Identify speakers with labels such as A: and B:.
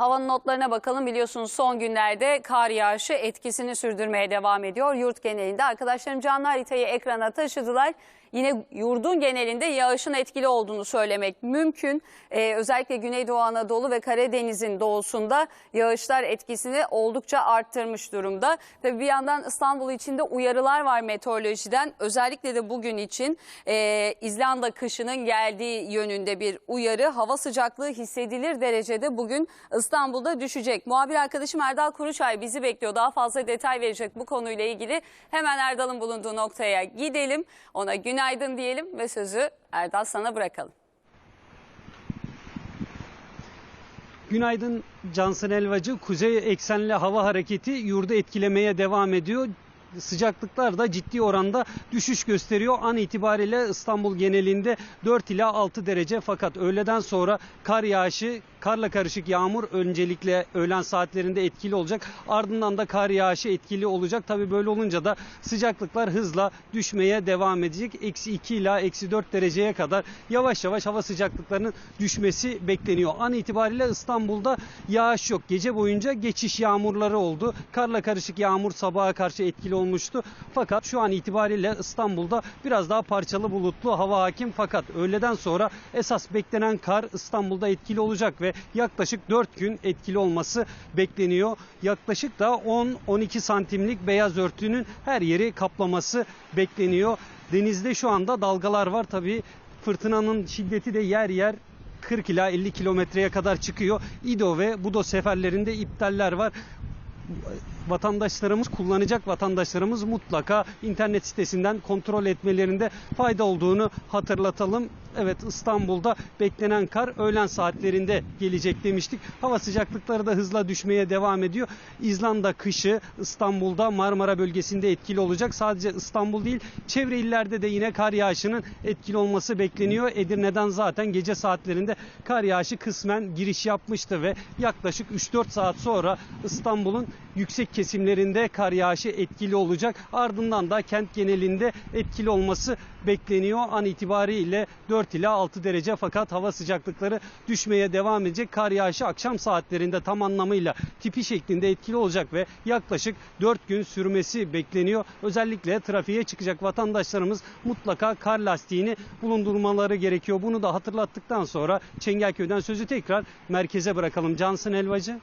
A: Havanın notlarına bakalım. Biliyorsunuz son günlerde kar yağışı etkisini sürdürmeye devam ediyor. Yurt genelinde arkadaşlarım canlı haritayı ekrana taşıdılar. Yine yurdun genelinde yağışın etkili olduğunu söylemek mümkün. Ee, özellikle Güneydoğu Anadolu ve Karadeniz'in doğusunda yağışlar etkisini oldukça arttırmış durumda. Tabii bir yandan İstanbul içinde uyarılar var meteorolojiden. Özellikle de bugün için e, İzlanda kışının geldiği yönünde bir uyarı. Hava sıcaklığı hissedilir derecede bugün İstanbul'da düşecek. Muhabir arkadaşım Erdal Kuruçay bizi bekliyor. Daha fazla detay verecek bu konuyla ilgili. Hemen Erdal'ın bulunduğu noktaya gidelim. Ona günaydın diyelim ve sözü Erdal sana bırakalım.
B: Günaydın Cansın Elvacı. Kuzey eksenli hava hareketi yurdu etkilemeye devam ediyor. Sıcaklıklar da ciddi oranda düşüş gösteriyor. An itibariyle İstanbul genelinde 4 ila 6 derece fakat öğleden sonra kar yağışı, karla karışık yağmur öncelikle öğlen saatlerinde etkili olacak. Ardından da kar yağışı etkili olacak. Tabi böyle olunca da sıcaklıklar hızla düşmeye devam edecek. Eksi 2 ila eksi 4 dereceye kadar yavaş yavaş hava sıcaklıklarının düşmesi bekleniyor. An itibariyle İstanbul'da yağış yok. Gece boyunca geçiş yağmurları oldu. Karla karışık yağmur sabaha karşı etkili olmuştu. Fakat şu an itibariyle İstanbul'da biraz daha parçalı bulutlu hava hakim. Fakat öğleden sonra esas beklenen kar İstanbul'da etkili olacak ve yaklaşık 4 gün etkili olması bekleniyor. Yaklaşık da 10-12 santimlik beyaz örtünün her yeri kaplaması bekleniyor. Denizde şu anda dalgalar var. Tabii fırtınanın şiddeti de yer yer 40 ila 50 kilometreye kadar çıkıyor. İdo ve Budo seferlerinde iptaller var vatandaşlarımız, kullanacak vatandaşlarımız mutlaka internet sitesinden kontrol etmelerinde fayda olduğunu hatırlatalım. Evet İstanbul'da beklenen kar öğlen saatlerinde gelecek demiştik. Hava sıcaklıkları da hızla düşmeye devam ediyor. İzlanda kışı İstanbul'da Marmara bölgesinde etkili olacak. Sadece İstanbul değil çevre illerde de yine kar yağışının etkili olması bekleniyor. Edirne'den zaten gece saatlerinde kar yağışı kısmen giriş yapmıştı ve yaklaşık 3-4 saat sonra İstanbul'un yüksek kesimlerinde kar yağışı etkili olacak. Ardından da kent genelinde etkili olması bekleniyor. An itibariyle 4 ila 6 derece fakat hava sıcaklıkları düşmeye devam edecek. Kar yağışı akşam saatlerinde tam anlamıyla tipi şeklinde etkili olacak ve yaklaşık 4 gün sürmesi bekleniyor. Özellikle trafiğe çıkacak vatandaşlarımız mutlaka kar lastiğini bulundurmaları gerekiyor. Bunu da hatırlattıktan sonra Çengelköy'den sözü tekrar merkeze bırakalım. Cansın Elvacı.